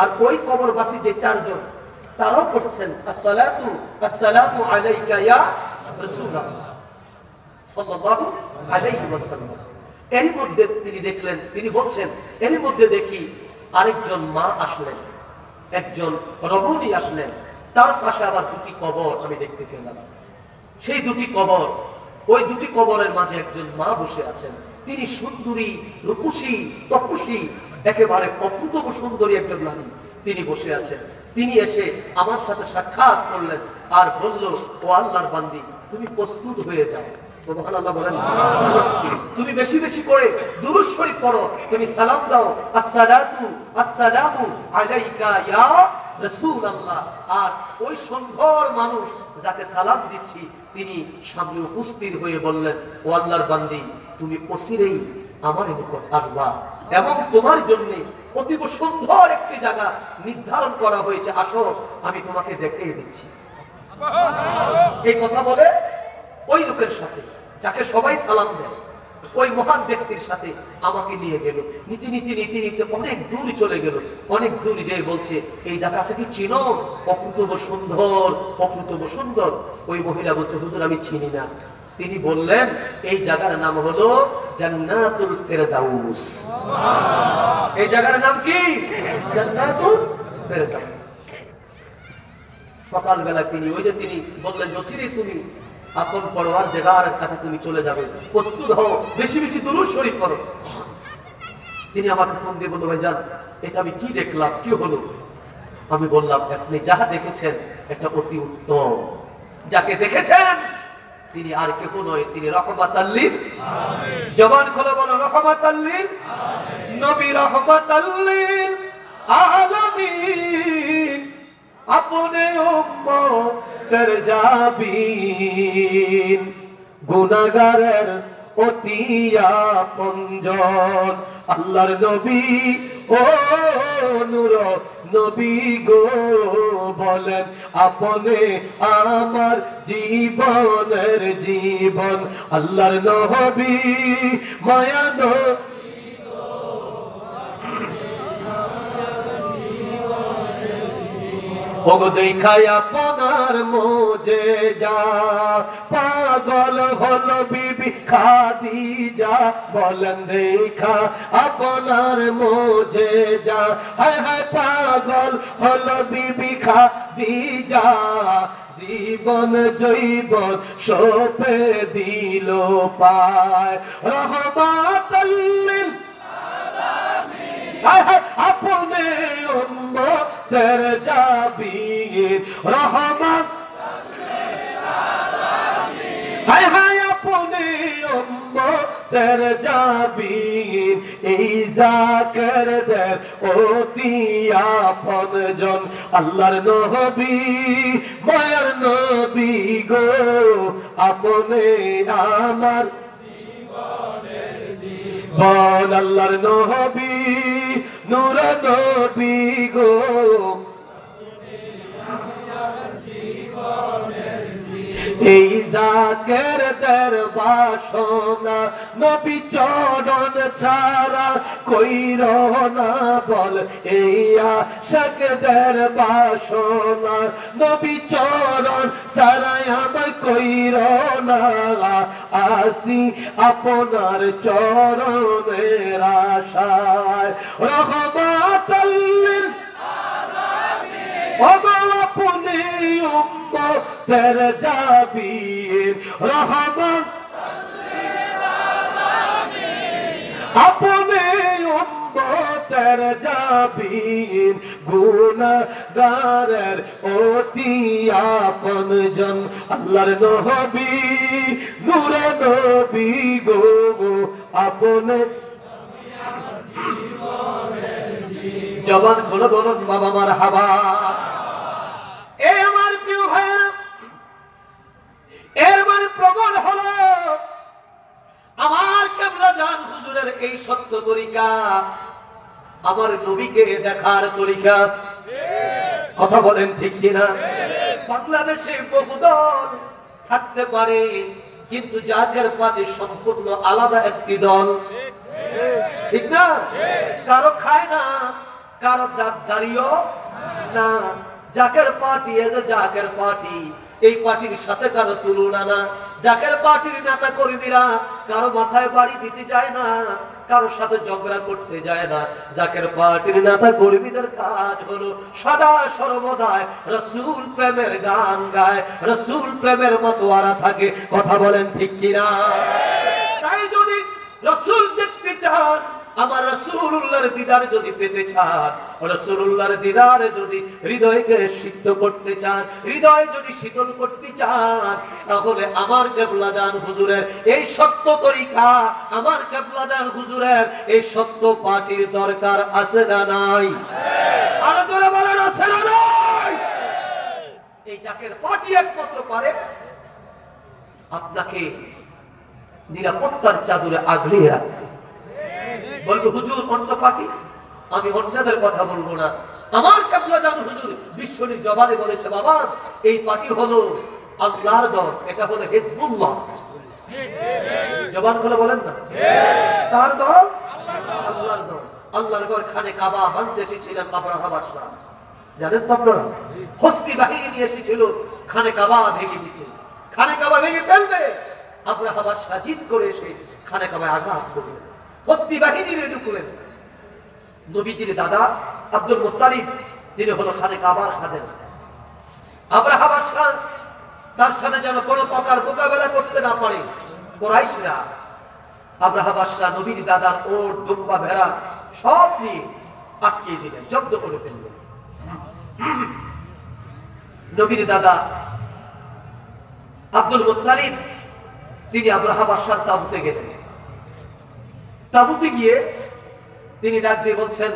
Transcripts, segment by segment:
আর ওই কবরবাসী যে চারজন, তারাও পড়ছেন এরই মধ্যে তিনি দেখলেন, তিনি বলছেন এরই মধ্যে দেখি আরেকজন মা আসলেন, একজন রমণী আসলেন, তার পাশে আবার দুটি কবর আমি দেখতে পেলাম। সেই দুটি কবর, ওই দুটি কবরের মাঝে একজন মা বসে আছেন। তিনি সুন্দরী, রূপসী, তপসী একেবারে অপ্রুতম সুন্দরী একজন নারী। তিনি বসে আছেন। তিনি এসে আমার সাথে সাক্ষাৎ করলেন আর বলল, ও আল্লাহর বান্দি, তুমি প্রস্তুত হয়ে যাও। তুমি বেশি বেশি করে দুরূদ শরীফ পড়ো। তুমি সালাম দাও। আসসালাতু আসসালামু আলাইকা ইয়া রাসূলুল্লাহ। আর ওই সুন্দর মানুষ যাকে সালাম দিচ্ছি, তিনি সামনে উপস্থিত হয়ে বললেন, ও আল্লাহর বান্দি, তুমি অচিরেই আমার নিকট আসবা। এবং তোমার জন্য অতীব সুন্দর একটি জায়গা নির্ধারণ করা হয়েছে। আসো, আমি তোমাকে দেখিয়ে দিচ্ছি। এই কথা বলে ওই লোকের সাথে, যাকে সবাই সালাম দেয়, ওই মহান ব্যক্তির সাথে আমাকে নিয়ে গেল। নীতি নীতি নীতি নীতি, অনেক দূর চলে গেল। অনেক দূর যে বলছে, এই জায়গাটা কি চিনো? অপ্রুতম সুন্দর অপ্রুতম সুন্দর। ওই মহিলা বলছে, হুজুর, আমি চিনি না। তিনি বললেন, এই জায়গার নাম হলো জান্নাতুল ফেরদাউস। এই জায়গার নাম কি? জান্নাতুল ফেরদাউস। সকালবেলা তিনি, ওই যে তিনি বললেন, জসিরে, তুমি আপন পড়োয়ার দেগার কাছে তুমি চলে যাবে। প্রস্তুত হও, বেশি বেশি দুরুদ শরীফ করো তিনি আমাকে ফোন দিয়ে বলল, ভাইজান, এটা আমি কি দেখলাম? কি হলো? আমি বললাম, আপনি যাহা দেখেছেন, এটা অতি উত্তম। যাকে দেখেছেন তিনি আর কেউ নয়, তিনি রহমাত আল্লিম জবান খোলা বলো রহমাত আল্লিম নবী রহমাত আল্লিম আলামিন, আপনে উম্মতের যাবিন গুনাহগারের অতিয়া পঞ্জন আল্লাহর নবী ও নূর নবী গো বলেন আপনে আমার জীবনের জীবন। আল্লাহর নবী মায়া ওগো দেখায় আপনার মোজে যা। পাগল হল বিবি খাদি যা বলেন দেখা আপনার মোজে যা। হায় হায় পাগল হল বিবি খাদি যা জীবন জৈবন সোপে দিল পায়। হায় হায় উম্মতের যাবির রহমত। হায় হায় আপনে উম্মতের যাবির এই অতি আপন জন। আল্লাহর নবী, মায়ের নবী গো, আপনে আমার বল আল্লাহর নবী নূর নবী গো। এই জাকের নবী চরণ ছাড়া কইর না বল, এই আশাকদের বাসনা, নবী চরণ ছাড়া আমার কইর না। আসি আপনার চরণের আশায় রহমাতাল্লিল আপনি উম্মতের যাবির রহমান আপনি উম্মতের যাবির গুনাহগারের অতি আপন জন। আল্লাহর নবী, নূর নবী গো, আপনি। জবান খোলো বলুন, বাবা মার হাবা। মানে প্রবল হলো। আমার কেবলা জান হুজুরের এই সত্য তরিকা, আমার নবীকে দেখার তরিকা। কথা বলেন ঠিক কিনা? বাংলাদেশে বহু দল থাকতে পারে, কিন্তু যাদের পাতে সম্পূর্ণ আলাদা একটি দল। ঠিক না? কারও খায় না, কারও দাঁত দাঁড়িয়েও না। Zaker party as a Zaker party, এই পার্টির সাথে কারও তুলনা না। জাকের পার্টির নেতা কর্মীরা কারও মাথায় বাড়ি দিতে যায় না, কারোর সাথে ঝগড়া করতে যায় না। জাকের পার্টির নেতা কর্মীদের কাজ হলো সদা সর্বদায় রসুল প্রেমের গান গায়, রসুল প্রেমের মতো আরা থাকে। কথা বলেন ঠিক কিনা? তাই যদি রসুল দেখতে চান আমার রসুল্লাহর দিদার যদি পেতে চান রসুল্লাহর দিদার যদি হৃদয়কে সিদ্ধ করতে চান, হৃদয় যদি শীতল করতে চান, তাহলে আমার কেবলাজান হুজুরের এই সত্য তরিকা, আমার কেবলাজান হুজুরের এই সত্য পার্টির দরকার আছে না নাই? আপনাকে নিরাপত্তার চাদরে আগলিয়ে রাখতে বলব, হুজুর অন্য পার্টি আমি অন্যদের কথা বলব না। আমার কাবলা জান হুজুর বিশ্বনির জবানে বলেছে, বাবা, এই পার্টি হলো আল্লাহর দল, এটা হলো হিজবুল্লাহ। জবান খুলে বলেন না? তার দল? আল্লাহর দল। আল্লাহর ঘর খানে কাবা ভাঙতে এসেছিলেন আবরাহা বাদশাহ জানেন তো আপনারা? হস্তি বাহিনী নিয়ে এসেছিল খানে কাবা ভেঙে দিতে। খানে কাবা ভেঙে ফেলবে। আবরাহা বাদশাহ জিত করে এসে খানে কাবায় আঘাত করলেন। হস্তি বাহিনী রেডি করেন নবীজির দাদা আব্দুল মুত্তালিব তিনি হলো খানে কাবার খাদেন আবরাহা বাদশাহ তার সাথে যেন কোনো প্রকার মোকাবেলা করতে না পারে। কোরাইশরা আব্রাহা বাদশাহ নবীর দাদার ওর দুম্বা ভেড়া সব নিয়ে আটকিয়ে দিলেন, জব্দ করে ফেললেন। নবীর দাদা আব্দুল মুত্তালিব, তিনি আব্রাহা বাদশার তাবুতে গেলেন। তাবুতে গিয়ে তিনি ডাক দিয়ে বলছেন,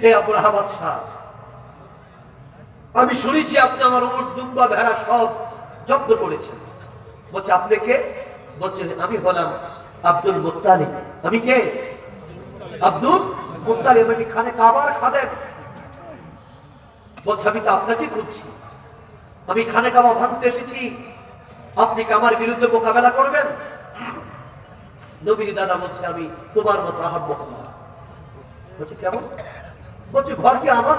হে আব্রাহা বাদশাহ, আমি শুনেছি আপনি আমার উট, দুম্বা, ভেড়া সব জব্দ করেছেন। বলছে, আপনি কে? বলছে, আমি হলাম আব্দুল মুত্তালিব। আমি কে? আব্দুল মুত্তালিব আমি খানে কাবার খাদেম। বলছে, আমি তো আপনাকে খুঁজছি। আমি খানে কাবা ভাঙতে এসেছি। আপনি কি আমার বিরুদ্ধে মোকাবেলা করবেন? নবীর দাদা বলছে, আমি তোমার মতো আহাব বলছে, কেমন? বলছে, ঘর কি আমার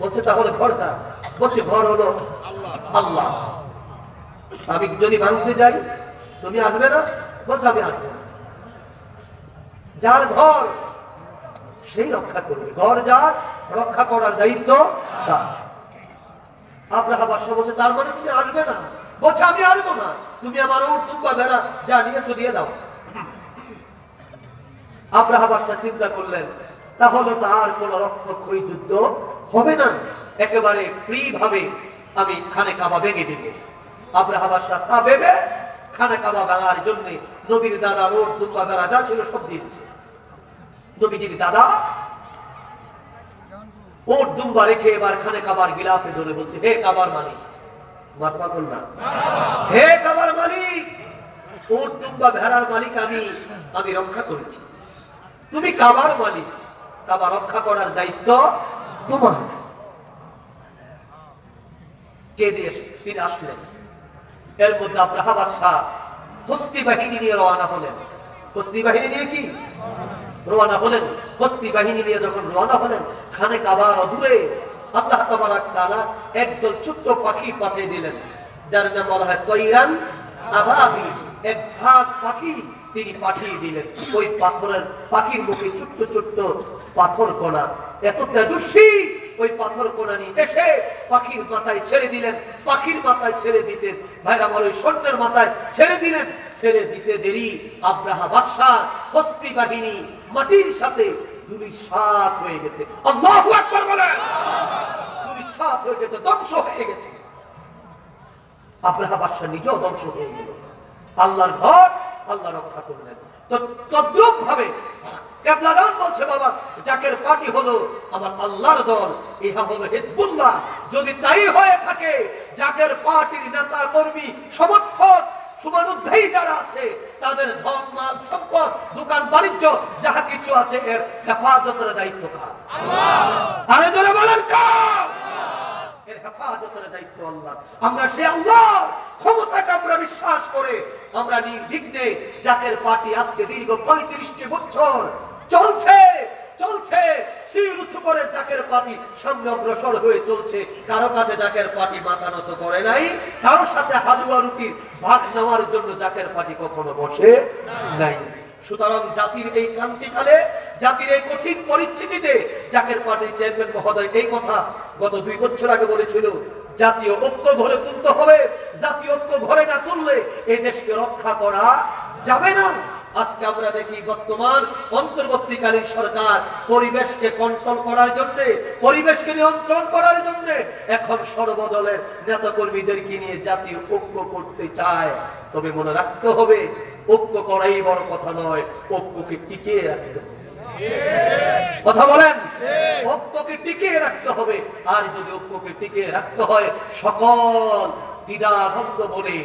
বলছে, তাহলে ঘরটা বলছে, ঘর হলো আল্লাহ। আমি যদি ভাঙতে যাই, তুমি আসবে না? বলছে, আমি আসব যার ঘর, সেই রক্ষা করবে। ঘর যার, রক্ষা করার দায়িত্ব তার। আব্রাহা বাদশাহ বলছে, তার মানে তুমি আসবে না? বলছে, আমি আসব না। তুমি আমার উট দুম্বা ভেড়া যা নিয়েছো দিয়ে দাও। আব্রাহা বাদশাহ চিন্তা করলেন, তাহলে তার কোন রক্তক্ষয়ী যুদ্ধ হবে না। একেবারে ফ্রি ভাবে আমি খানে কাবা ভেঙে দেব। আব্রাহা বাদশাহ তা ভেবে খানে কাবা ভাঙার জন্য নবীর দাদা রোড দুম্বা ভেড়া যা ছিল সব দিয়ে দিচ্ছে নবীজির দাদা ওর দুম্বা রেখে এবার খানে কাবার গিলাফে ধরে বলছে, হে কাবার মালিক এর মধ্যে রওনা হলেন। হস্তি বাহিনী নিয়ে কি? হস্তি বাহিনী নিয়ে যখন খানে কাবার অদূরে আল্লাহ তাবারাক তাআলা একদল ছোট্ট পাখি পাঠিয়ে দিলেন, যার নাম বলা হয় তৈরান আবাবি এক ঝাঁক পাখি তিনি পাঠিয়ে দিলেন। ওই পাথরের পাখির মুখে ছোট্ট ছোট্ট পাথর কণা। এত তেজস্বী, ওই পাথর কোনা নিয়ে এসে পাখির মাথায় ছেড়ে দিলেন। পাখির মাথায় ছেড়ে দিতেন ভাইরা আমার ওই সৈন্যের মাথায় ছেড়ে দিলেন। ছেড়ে দিতে দেরি। আব্রাহা বাদশাহ হস্তি বাহিনী মাটির সাথে দুই সাত হয়ে গেছে। হয়ে গেছে, ধ্বংস হয়ে গেছে। আব্রাহা বাদশাহ নিজেও ধ্বংস হয়ে গেল। আল্লাহর ঘর, আল্লাহ রক্ষা করলেন। তো তদ্রুপ ভাবে হলো আমার আল্লাহর দল, ইহা হলো যদি তাই হয়ে থাকে জাকের পার্টির নেতা, কর্মী, সমর্থক শুভানুধ্যায়ী যারা আছে তাদের ধন মাল সম্পদ দোকান বাণিজ্য যাহা কিছু আছে এর হেফাজতের দায়িত্ব কার? আরে জোরে বলেন কার? এর হেফাজতের দায়িত্ব আল্লাহ। আমরা সে আল্লাহ ক্ষমতাকে আমরা বিশ্বাস করে আমরা নির্বিঘ্নে জাকের পার্টি আজকে দীর্ঘ পঁয়ত্রিশটি বছর চলছে। চলছে। শির উঁচু করে জাকের পার্টি সামনে অগ্রসর হয়ে চলছে। কারও কাছে জাকের পার্টি মাথা নত করে নাই। কারও সাথে হালুয়া রুটির ভাগ নেওয়ার জন্য জাকের পার্টি কখনো বসে নাই। সুতরাং জাতির এই ক্রান্তিকালে, জাতির এই কঠিন পরিস্থিতিতে জাকের পার্টির চেয়ারম্যান মহোদয় এই কথা গত দুই বছর আগে বলেছিল, জাতীয় ঐক্য ঘরে তুলতে হবে। জাতীয় ঐক্য ঘরে না তুললে এই দেশকে রক্ষা করা যাবে না। আজকে আমরা দেখি বর্তমান, অন্তর্বর্তীকালীন সরকার পরিবেশকে কন্ট্রোল করার জন্য, পরিবেশকে নিয়ন্ত্রণ করার জন্য এখন সর্বদলের নেতা কর্মীদেরকে নিয়ে জাতীয় ঐক্য করতে চায়? তবে মনে রাখতে হবে, ঐক্য করাই বড় কথা নয়, ঐক্যকে টিকিয়ে রাখতে হবে। কথা বলেন? ঐক্যকে টিকিয়ে রাখতে হবে। আর যদি ঐক্যকে টিকিয়ে রাখতে হয়, সকল দ্বিধাদ্বন্দ্ব বলে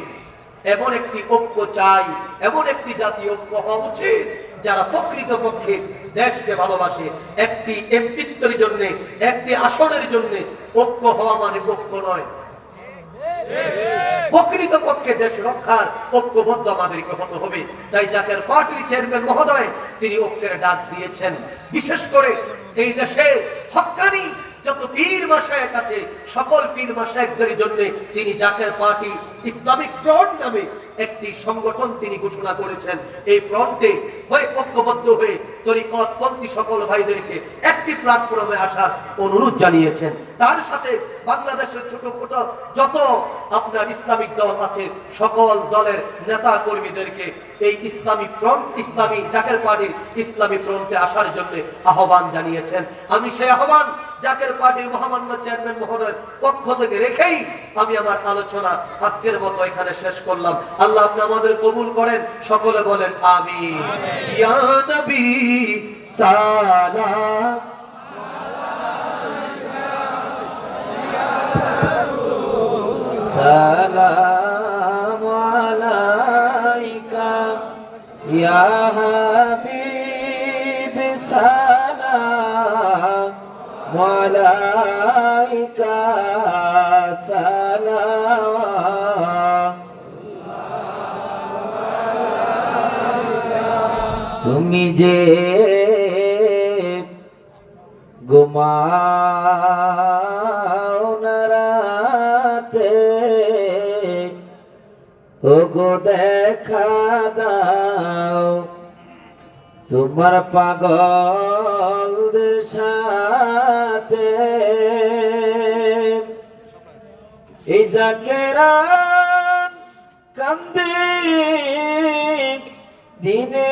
এমন একটি ঐক্য চাই, এমন একটি জাতীয় ঐক্য হওয়া উচিত যারা প্রকৃত পক্ষে দেশকে ভালোবাসে। একটি এমপিত্বের জন্য, একটি আসনের জন্য ঐক্য হওয়া মানে ঐক্য নয়। প্রকৃত পক্ষে দেশ রক্ষার ঐক্যবদ্ধ আমাদেরকে হতে হবে। তাই জাকের পার্টির চেয়ারম্যান মহোদয় তিনি ঐক্যের ডাক দিয়েছেন। বিশেষ করে এই দেশে হক্কানি যত পীর মাসায়ের কাছে সকল পীর মাসায়কদের জন্য তিনি জাকের পার্টি ইসলামিক ফ্রন্ট নামে একটি সংগঠন তিনি ঘোষণা করেছেন। এই ফ্রন্টে হয়ে ঐক্যবদ্ধ হয়ে তরিকত পন্থী সকল ভাইদেরকে একটি প্ল্যাটফর্মে আসার অনুরোধ জানিয়েছেন। তার সাথে বাংলাদেশের ছোট যত আপনার ইসলামিক দল আছে, সকল দলের নেতা কর্মীদেরকে এই ইসলামী ফ্রন্ট, ইসলামী জাকের পার্টির ইসলামী ফ্রন্টে আসার জন্য আহ্বান জানিয়েছেন। আমি সেই আহ্বান জাকের পার্টির মহামান্য চেয়ারম্যান মহোদয়ের পক্ষ থেকে রেখেই আমি আমার আলোচনা আজকের মতো এখানে শেষ করলাম। আল্লাহ আপনি আমাদের কবুল করেন। সকলে বলেন আমি সালা। মালাইকা সালা। তুমি যে ঘুমাও না রাতে। ও গো দেখা দাও, তোমার পাগলদের সাথে। এই জাকেরান কান্দে, দিনে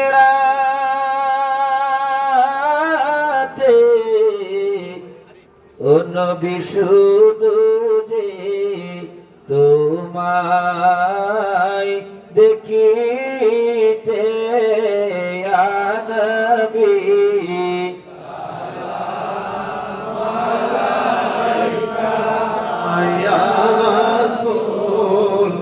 নবী শুধু যে তোমায় দেখিতে আনবী يا رسول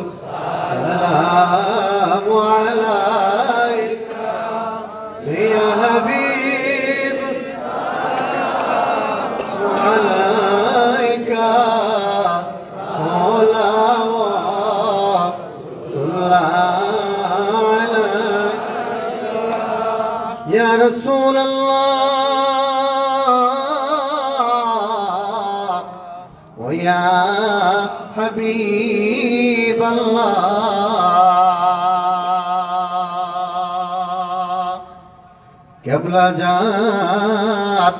কেবলা জাত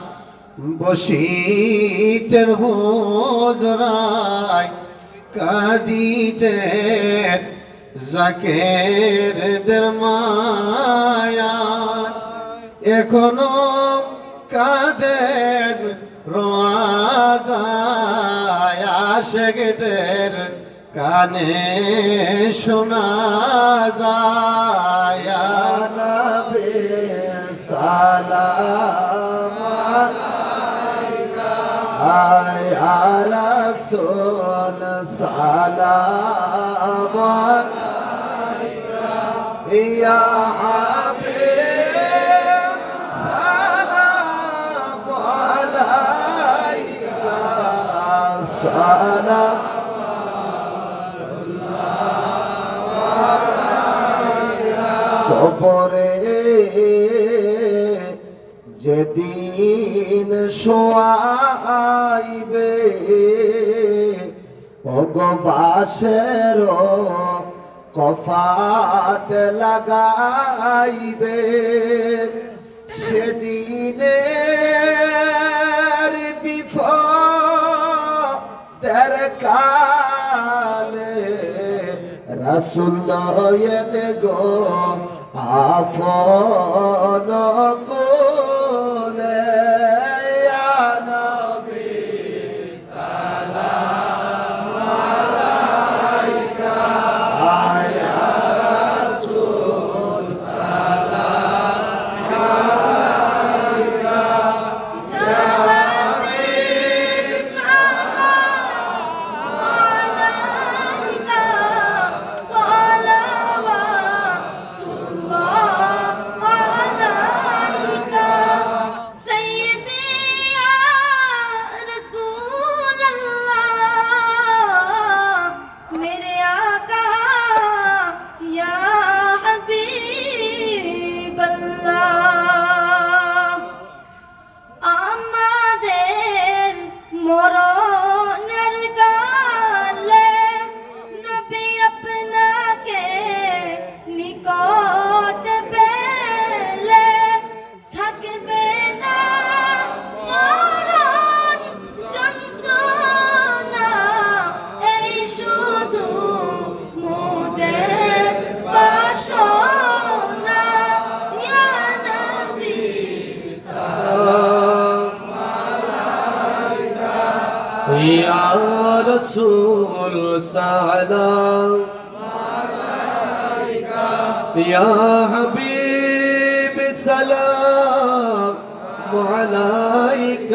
বসিতের হোজরায় কাদিতে জাকের দের মায়া এখনও কাদের রাজায় আশেকদের কানে শোনা যায়। সালাম আয় আলা সোল সালাম ইয়া সালাম কবরে যেদিন শোয়াইবে ভগবাসের কফাট লাগাইবে। সেদিনে বিফদের কালে রাসুল্লাহ গো আফন رسول سلام يا حبيب سلام عليك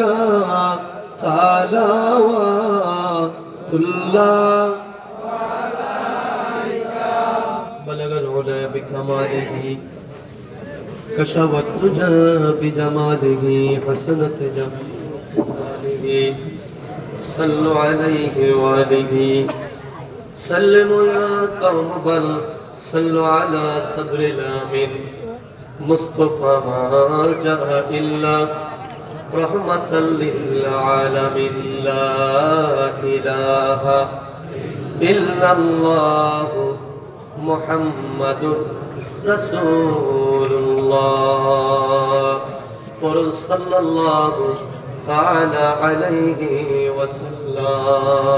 صلوات الله بلغ العلا بكماله كشف الدجى بجماله حسنت جماله صلوا عليه وآله. سلموا يا قوم بل صلوا على صدر الآمن مصطفى ما جاء إلا رحمة للعالمين. لا إله إلا الله محمد رسول الله. قل صلى الله تعالى عليه وسلم.